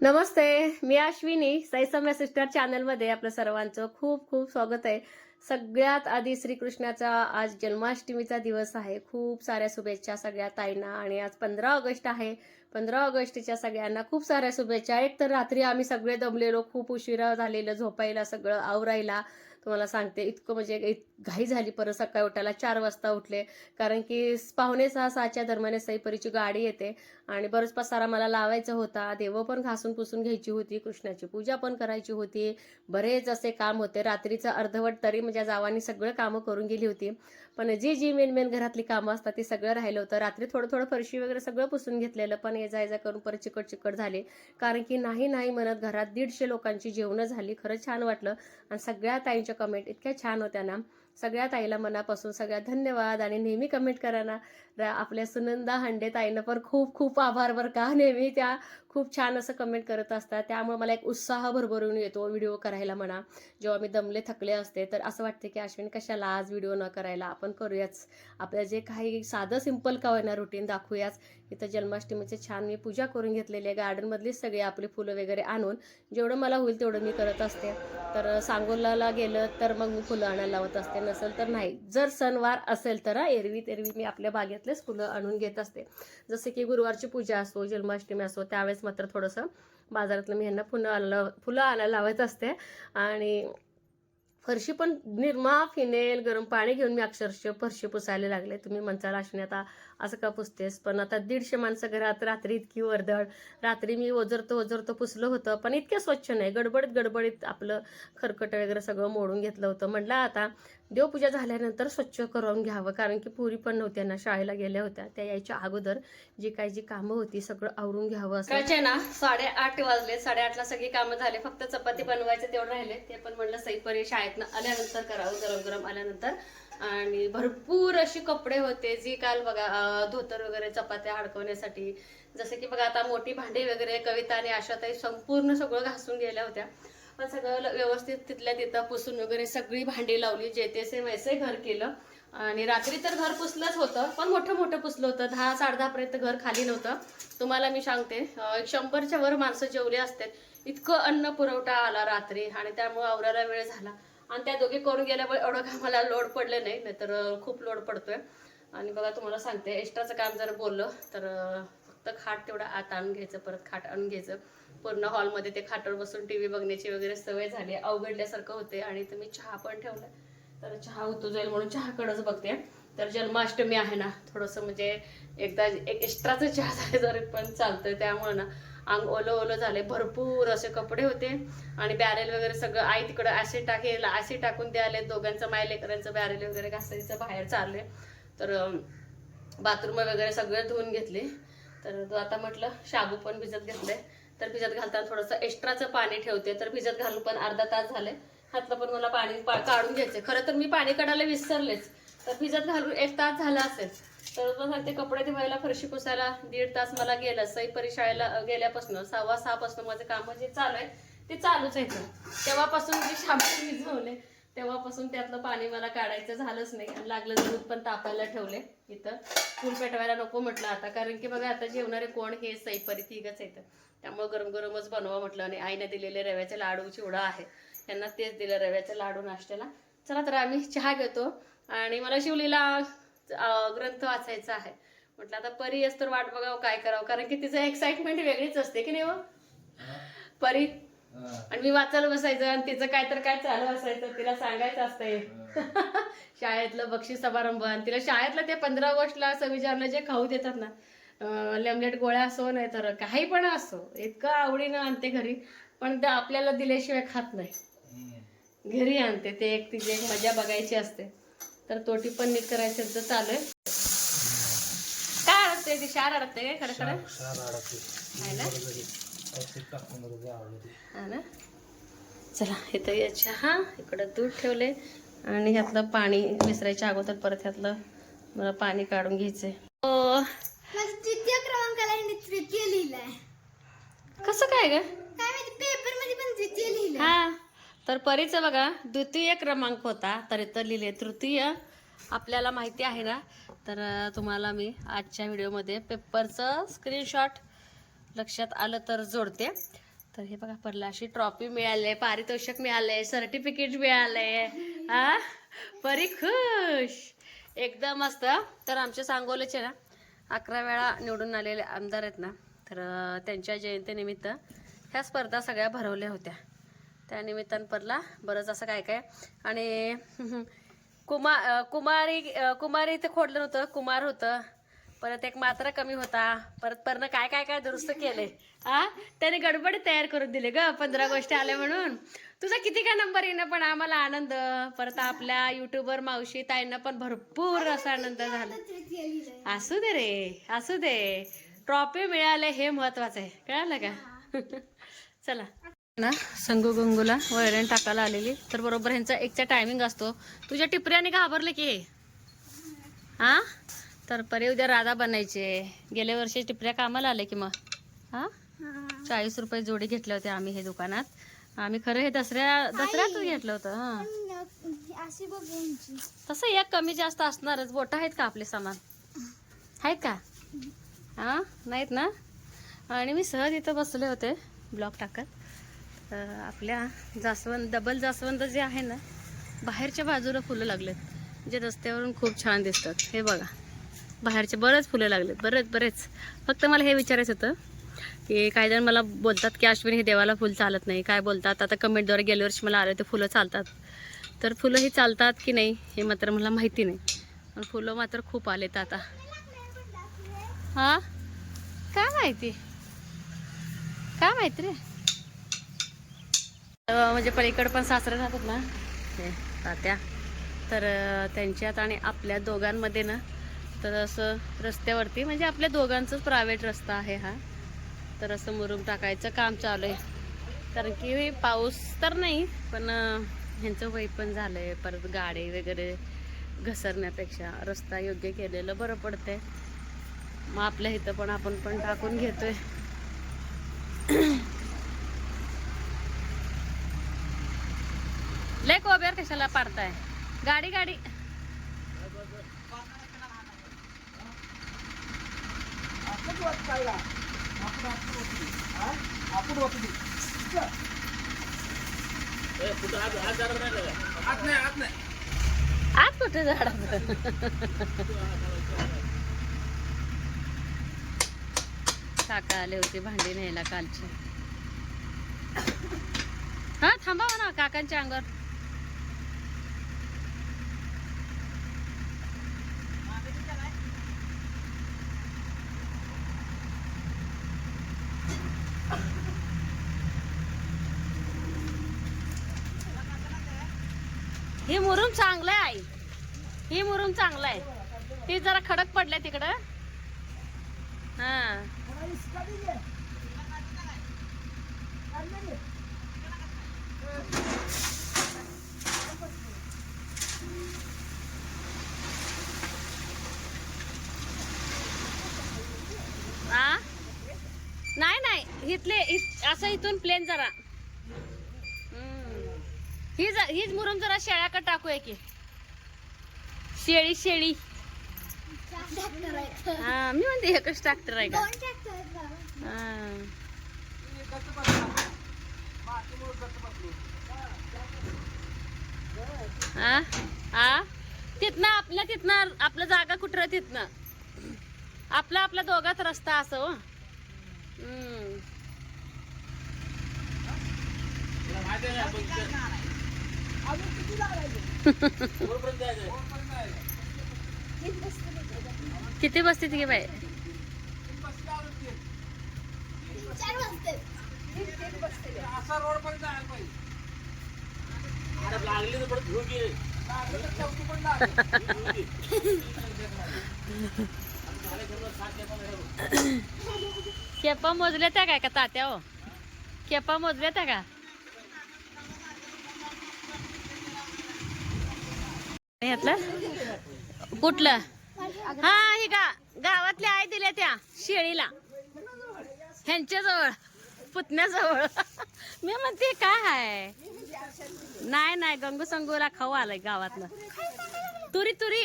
नमस्ते मी Ashwini सैसम्य sister चॅनलमध्ये आपलं सर्वांचं खूप खूप स्वागत आहे. सगळ्यात आधी श्रीकृष्णाचा आज जन्माष्टमीचा दिवस आहे. खूप साऱ्या शुभेच्छा सगळ्या ताईंना. आणि आज पंधरा ऑगस्ट आहे. पंधरा ऑगस्टच्या सगळ्यांना खूप साऱ्या शुभेच्छा. एक तर रात्री आम्ही सगळे दमलेलो खूप उशिरा झालेलं झोपायला सगळं आवरायला. तुम्हाला सांगते इतकं म्हणजे इत- घाई झाली परत सकाळी उठायला चार वाजता उठले. कारण की पाहुणे सहा सहाच्या दरम्यान सईपरीची गाडी येते आणि बरंच पसारा मला लावायचा होता. देव पण घासून पुसून घ्यायची होती कृष्णाची पूजा पण करायची होती. बरेच असे काम होते. रात्रीचं अर्धवट तरी माझ्या जावानी सगळं कामं करून गेली होती. पण जी जी मेन मेन घरातली कामं असतात ती सगळं राहिलं होतं. रात्री थोडं थोडं फरशी वगैरे सगळं पुसून घेतलेलं पण ये जा जा करून परत चिकट चिकट झाले. कारण की नाही नाही म्हणत घरात दीडशे लोकांची जेवणं झाली. खरंच छान वाटलं. आणि सगळ्या ताईंच्या कमेंट इतक्या छान होत्या ना. सगळ्या ताईला मनापासून सगळ्या धन्यवाद आणि नेहमी कमेंट करा ना. र- आपल्या सुनंदा हंडे ताईनं पण खूप खूप आभार बरं का. नेहमी त्या खूप छान असं कमेंट करत असतात. त्यामुळे मला एक उत्साह भरभरून येतो व्हिडिओ करायला म्हणा. जेव्हा मी दमले थकले असते तर असं वाटते की अश्विन कशाला आज व्हिडिओ न करायला. आपण करूयाच. आपलं जे काही साधं सिंपल का होईना रुटीन दाखवूयाच. इथं जन्माष्टमीचे छान मी पूजा करून घेतलेली आहे. गार्डनमधलीच सगळी आपली फुलं वगैरे आणून जेवढं मला होईल तेवढं मी करत असते. तर सांगोलाला गेलं तर मग मी फुलं आणायला लावत असते. नसेल तर नाही. जर सणवार असेल तर एरवी तेरवी मी आपल्या बागेतलेच फुलं आणून घेत असते. जसे की गुरुवारची पूजा असो जन्माष्टमी असो त्यावेळेस मात्र थोडंसं बाजारातलं मी ह्यांना फुलं आणलं फुलं आणायला लावत असते. आणि फरशी पण निरमा फिनेल गरम पाणी घेऊन मी अक्षरशः फरशी पुसायला लागले. तुम्ही म्हणसाल अश्विनी आता असं का पुसतेस? पण आता दीडशे माणसं घरात रात्री इतकी वर्दळ. रात्री मी ओझरतो ओझरतो पुसलं होतं पण इतक्या स्वच्छ नाही. गडबडीत गडबडीत आपलं खरकट वगैरे सगळं मोडून घेतलं होतं. म्हटलं आता देवपूजा झाल्यानंतर स्वच्छ करून घ्यावं. कारण की पुरी पण नव्हत्या ना शाळेला गेल्या होत्या. त्या यायच्या अगोदर जी काही जी कामं होती सगळं आवरून घ्यावं असं. ना? साडेआठ वाजले. साडेआठला सगळी कामं झाले. फक्त चपाती बनवायचे तेवढं राहिले. ते पण म्हणलं सईपरी शाळेतनं आल्यानंतर करावं. गरम गरम आल्यानंतर. आणि भरपूर अशी कपडे होते जी काल बघा धोतर वगैरे चपात्या अडकवण्यासाठी. जसे की बघा आता मोठी भांडी वगैरे कविता आणि आशाताई संपूर्ण सगळं घासून गेल्या होत्या. पण सगळं ल- व्यवस्थित तिथल्या तिथं पुसून वगैरे सगळी भांडी लावली जे तेसे वैसे घर केलं. आणि रात्री तर घर पुसलंच होतं पण मोठं मोठं पुसलं होतं. दहा साडे घर खाली नव्हतं. तुम्हाला मी सांगते एक शंभरच्या वर माणसं जेवली असतात इतकं अन्न पुरवठा आला रात्री आणि त्यामुळे आवराला वेळ झाला. आणि त्या दोघी करून गेल्यामुळे एवढं काय मला लोड पडलं नाही नाहीतर खूप लोड पडतोय. आणि बघा तुम्हाला सांगते एक्स्ट्राचं काम जर बोललं तर फक्त खाट तेवढं आत आणून घ्यायचं परत खाट आणून घ्यायचं. पूर्ण हॉलमध्ये ते खाटावर बसून टी व्ही बघण्याची वगैरे सवय झाली अवघडल्यासारखं होते आणि तुम्ही चहा पण ठेवला तर चहा होतो जाईल म्हणून चहाकडंच बघते. तर जन्माष्टमी आहे ना थोडंसं म्हणजे एकदा एक एक्स्ट्राचं चहा झाले जरी पण चालतं त्यामुळं ना. अंग ओलं ओलं झाले भरपूर असे कपडे होते. आणि बॅरेल वगैरे सगळं आई तिकडं ॲसिड टाकेल ॲसिड टाकून द्यायला दोघांचं माय लेकरांचं बॅरेल वगैरे घासायचं बाहेर चालले तर बाथरूम वगैरे सगळं धुवून घेतले. तर तो आता म्हटलं शाबू पण भिजत घेतले तर भिजत घालताना थोडंसं एक्स्ट्राचं पाणी ठेवते. तर भिजत घालून पण अर्धा तास झाले हातलं पण मला पाणी पा- काढून घ्यायचं खरं तर मी पाणी काढायला विसरलेच. तर भिजत घालून एक तास झाला असेल. तर मग सांगते कपडे धुवायला फरशी पुसायला दीड तास मला गेला. सई परिशाळेला गेल्यापासून सव्वा सहापासून माझं काम जे चालू आहे ते चालूच आहे तेव्हापासून जे शाबू भिजवले तेव्हापासून त्यातलं पाणी मला काढायचं झालंच नाही. आणि लागलं दूध पण तापायला ठेवले इथं. फूल पेटवायला नको म्हटलं आता कारण की बघा आता जेवणारे कोण हे सईपरी तिघच आहेत. त्यामुळे गरम गरमच बनवा म्हटलं. आणि आईने दिलेले रव्याचे लाडू चिवडा आहे. त्यांना तेच दिलं रव्याचे लाडू नाश्त्याला. चला तर आम्ही चहा घेतो. आणि मला शिवलीला ग्रंथ वाचायचा आहे. म्हटलं आता परी असं तर वाट बघावं काय करावं? कारण की तिचं एक्साइटमेंट वेगळीच असते की नाही हो? परी आणि मी वाचायला बसायचं आणि तिचं काय तर काय चालू असायचं तिला सांगायचं असतंय. शाळेतलं बक्षीस समारंभ आणि तिला शाळेतलं ते पंधरा ऑगस्टला सव्वीस जे खाऊ देतात ना लेमलेट गोळ्या असो नाही तर काही पण असो इतकं आवडीनं आणते घरी पण ते आपल्याला दिल्याशिवाय खात नाही. घरी आणते ते एक तिची एक मजा बघायची असते. तर तोटी पण नीट करायचं तर चालू आहे काय अडकते ती? शार अडकते काय? खरं खरं? हा ना? चला इथं या चहा. इकडं दूध ठेवले आणि ह्यातलं पाणी विसरायच्या अगोदर परत ह्यातलं मला पाणी काढून घ्यायचंय. तृतीय क्रमांकाला ह्यांनी तृतीय लिहिलंय. कसं काय ग? काय माहिती? पेपरमध्ये पण तृतीय लिहिलंय. हा. तर परीचं बघा द्वितीय क्रमांक होता. तर इथं लिहिले तृतीय. आपल्याला माहिती आहे ना? तर तुम्हाला मी आजच्या व्हिडिओमध्ये पेपरचं स्क्रीनशॉट लक्षात आलं तर जोडते. तर हे बघा पडला अशी ट्रॉफी मिळाले पारितोषिक मिळाले सर्टिफिकेट मिळाले हा? परी खुश. एकदम मस्त. तर आमच्या सांगोलेचे ना अकरा वेळा निवडून आलेले आमदार आहेत ना तर त्यांच्या जयंतीनिमित्त ह्या स्पर्धा सगळ्या भरवल्या होत्या. त्या निमित्तानं पडला बरंच असं काय काय. आणि कुमा कुमारी कुमारी इथे खोडलं नव्हतं कुमार होतं. परत एक मात्रा कमी होता. परत पर्ण काय काय काय दुरुस्त केले. हा त्याने गडबड तयार करून दिले ग पंधरा गोष्टी आल्या म्हणून. तुझा किती काय नंबर येणं पण आम्हाला आनंद. परत आपल्या युट्यूबर मावशी ताईंना पण भरपूर असा आनंद झाला. असू दे रे असू दे. ट्रॉफी मिळाले हे महत्वाचं आहे. कळालं का? चला. ना संगू गंगूला वैरण टाकायला आलेली. तर बरोबर ह्यांचा एकचा टायमिंग असतो. तुझ्या टिपऱ्याने घाबरले की हे? हा? तर परी उद्या राधा बनायचे. गेल्या वर्षी टिपऱ्या कामाला आले की मग? हा? चाळीस रुपये जोडी घेतले होते आम्ही हे दुकानात. आम्ही खरं हे दसऱ्या दसऱ्यातच घेतलं होतं हा. तसं एक कमी जास्त असणारच. बोट आहेत का आपले सामान? आहेत का? हा? नाहीत ना? आणि मी सहज इथं बसले होते. ब्लॉक टाकत. तर आपल्या जास्वंद डबल जास्वंद जे आहे ना बाहेरच्या बाजूला फुलं लागलेत जे रस्त्यावरून खूप छान दिसतात. हे बघा बाहेरचे बरेच फुलं लागलेत बरेच बरेच. फक्त मला हे विचारायचं होतं की काही जण मला बोलतात की अश्विनी हे देवाला फुल चालत नाही. काय बोलतात? आता कमेंटद्वारे गेल्या वर्षी मला आलं ते फुलं चालतात. तर फुलं ही चालतात की नाही हे मात्र मला माहिती नाही. पण फुलं मात्र खूप आलेत आता. हां? काय माहिती? काय माहिती रे? म्हणजे पलीकडे पण सासरे राहतात ना? हे तात्या. तर त्यांच्यात आणि आपल्या दोघांमध्ये ना तर असं रस्त्यावरती म्हणजे आपल्या दोघांचंच प्रायव्हेट रस्ता आहे हा. तर असं मुरुम टाकायचं काम चालू आहे. कारण की पाऊस तर नाही पण ह्यांचं वय पण झालंय. परत गाडी वगैरे घसरण्यापेक्षा रस्ता योग्य केलेलं बरं पडतंय. मग आपल्या इथं पण आपण पण टाकून घेतोय. कशाला पाडताय? गाडी गाडी. आज कुठे झाड? काका आले होते भांडी न्यायला कालचे. हा थांबावा ना काकांच्या अंगावर हे मुरुम चांगलं आहे आई अजून चांगलं आहे ती जरा खडक पडलाय तिकडं. हा. नाही नाही. इथले असं इथून प्लेन जरा. हम्म. ही ज- हीच मुरुम जरा शेळ्याकडे टाकूया की. शेळी शेळी. हा मी म्हणते एकच ट्रॅक्टर आहे का. हा. हा? हा? तिथनं आपल्या तिथनं आपलं जागा कुठं तिथनं? आपला आपला दोघात रस्ता असं हो. हम्म. किती बसते ती बाई? केपा मोजल्या त्या काय का तात्या हो? केपा मोजल्या त्या का? यातलं कुठलं? हा हे गा गावातल्या आई दिल्या त्या शेळीला. ह्यांच्याजवळ पुतण्याजवळ. मी म्हणते काय आहे नाही नाही गंगू संगूला खाऊ आलंय गावातलं. तुरी तुरी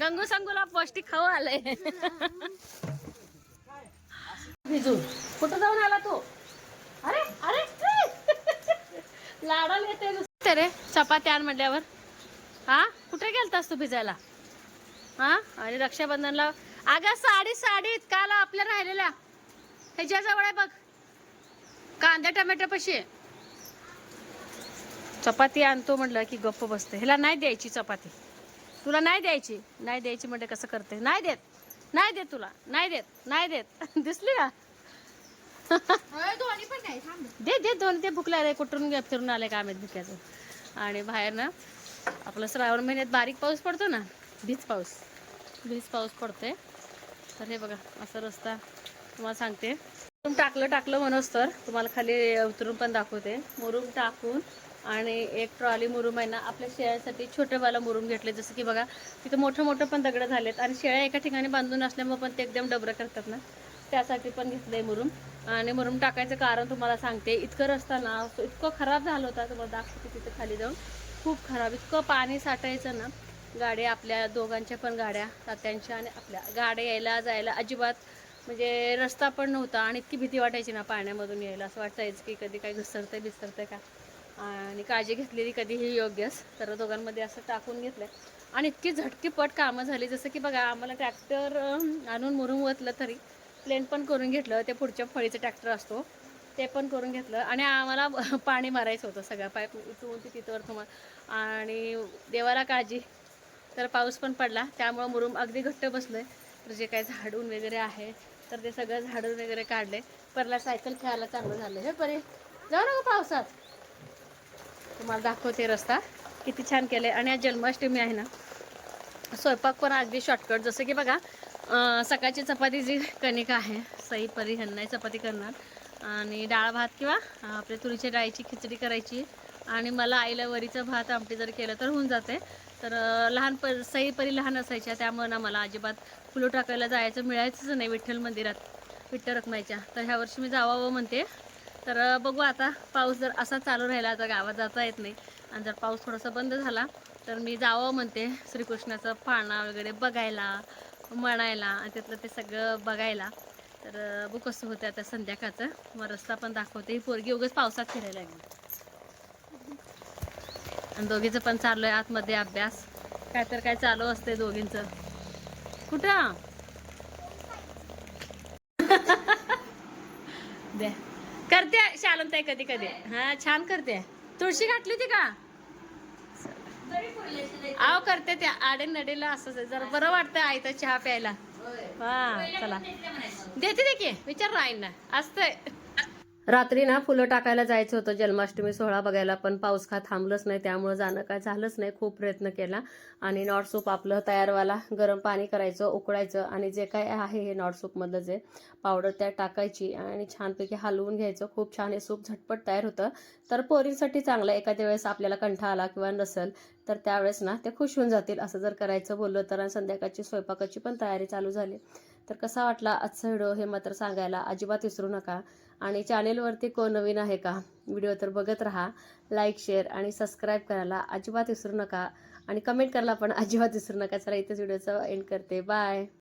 गंगू संगूला पौष्टिक खाऊ आलंय. भिजू कुठं जाऊन आला तू? अरे अरे आहे रे चपात्या म्हटल्यावर हा? कुठे गेलतास तू भिजायला? हा? आणि रक्षाबंधनला? अगं साडी साडीत काल आपल्या राहिलेल्या. ह्याच्याजवळ आहे बघ. कांदा टमॅटो पशी. चपाती आणतो म्हटलं की गप्प बसते. ह्याला नाही द्यायची चपाती. तुला नाही द्यायची? नाही द्यायची म्हणजे कसं करते? नाही देत. नाही देत तुला. नाही देत. नाही देत. दिसली का? दे दे दोन ते भुकला रे. कुठून फिरून आले का आम्ही भुक्याचं? आणि बाहेर ना आपलं श्रावण महिन्यात बारीक पाऊस पडतो ना भीज पाऊस. भीज पाऊस पडतोय. तर हे बघा असा रस्ता तुम्हाला सांगते. मुरुम टाकलं टाकलं म्हणूनच तर. तुम्हाला खाली उतरून पण दाखवते. मुरुम टाकून आणि एक ट्रॉली मुरुम आहे ना आपल्या शेळ्यासाठी छोटेवाला मुरुम घेतले. जसं की बघा तिथं मोठं मोठं पण दगडं झालेत आणि शेळ्या एका ठिकाणी बांधून असल्यामुळे पण ते एकदम डबरं करतात ना. त्यासाठी पण घेतलंय मुरुम. आणि मुरुम टाकायचं कारण तुम्हाला सांगते इतकं रस्ता ना इतकं खराब झालं होता. तुम्हाला दाखवते तिथं खाली जाऊन. खूप खराब इतकं पाणी साठायचं ना. गाड्या आपल्या दोघांच्या पण गाड्या तात्यांच्या आणि आपल्या. गाड्या यायला जायला अजिबात म्हणजे रस्ता पण नव्हता आणि इतकी भीती वाटायची ना पाण्यामधून यायला. असं वाटायचं की कधी काही घसरतंय बिसरतंय का? आणि काळजी घेतलेली कधीही योग्यच तर दोघांमध्ये असं टाकून घेतलं आणि इतकी झटकीपट कामं झाली. जसं की बघा आम्हाला ट्रॅक्टर आणून मुरुम ओतलं तरी प्लेन पण करून घेतलं. ते पुढच्या फळीचं ट्रॅक्टर असतो ते पण करून घेतलं. आणि आम्हाला पाणी मारायचं होतं सगळं. पाईप इथून ते तिथवर तुम्हाला आणि देवाला काळजी. तर पाऊस पण पडला. त्यामुळं मुरुम अगदी घट्ट बसलं तर जे काही झाडून वगैरे आहे तर ते सगळं झाडून वगैरे काढले परला सायकल खेळायला चांगलं झालं हे परे जाऊ नका पावसात. तुम्हाला दाखवते रस्ता. किती छान केले आणि आज जन्माष्टमी आहे ना. स्वयंपाक पण अगदी शॉर्टकट जसं की बघा सकाळची चपाती जी कणिक आहे सई परी ह्यांना चपाती करणार. आणि डाळ भात किंवा आपल्या तुरीच्या डाळीची खिचडी करायची. आणि मला आईला वरीचं भात आमटी जर केलं तर होऊन जाते तर लहान प सई परी लहान असायच्या त्यामुळं ना मला अजिबात फुलं टाकायला जायचं मिळायचंच नाही विठ्ठल मंदिरात विठ्ठल रखमाईच्या. तर ह्या वर्षी मी जावावं म्हणते. तर बघू आता पाऊस जर असा चालू राहिला तर गावात जाता येत नाही. आणि जर पाऊस थोडासा बंद झाला तर मी जावं म्हणते श्रीकृष्णाचं पाळणा वगैरे बघायला म्हणायला आणि तिथलं ते सगळं बघायला. तर अं, बघू कसं होतं आता संध्याकाळचं. मग रस्ता पण दाखवते. ही पोरगी उगाच पावसात फिरायला लागली. आणि दोघीचं पण चालू आहे आतमध्ये अभ्यास. काय तर काय चालू असते दोघींचं. कुठं? द्या करते शालंत कधी कधी. हा छान करते. तुळशी घातली होती का? आव करते त्या आडे नडेला असंच जरा बरं वाटतं आईचा चहा प्यायला. हा चला. देते दे की. विचार आईंना. असतंय. रात्री ना फुलं टाकायला जायचं होतं. जन्माष्टमी सोहळा बघायला पण पाऊस का थांबलंच नाही. त्यामुळं जाणं काय झालंच नाही. खूप प्रयत्न केला. आणि नॉट सूप आपलं तयारवाला गरम पाणी करायचं उकळायचं आणि जे काय आहे हे नॉट सूपमधलं जे पावडर त्यात टाकायची आणि छानपैकी हलवून घ्यायचं. खूप छान हे सूप झटपट तयार होतं. तर पोरींसाठी चांगलं. एखाद्या वेळेस आपल्याला कंठा आला किंवा नसेल तर त्यावेळेस ना ते खुश होऊन जातील. असं जर करायचं बोललं तर संध्याकाळची स्वयंपाकाची पण तयारी चालू झाली. तर कसा वाटला आजचा व्हिडिओ हे मात्र सांगायला अजिबात विसरू नका. आणि चॅनेलवरती कोण नवीन आहे का? व्हिडिओ तर बघत राहा. लाईक शेअर आणि सबस्क्राईब करायला अजिबात विसरू नका. आणि कमेंट करायला पण अजिबात विसरू नका. चला इथेच व्हिडिओचा एंड करते. बाय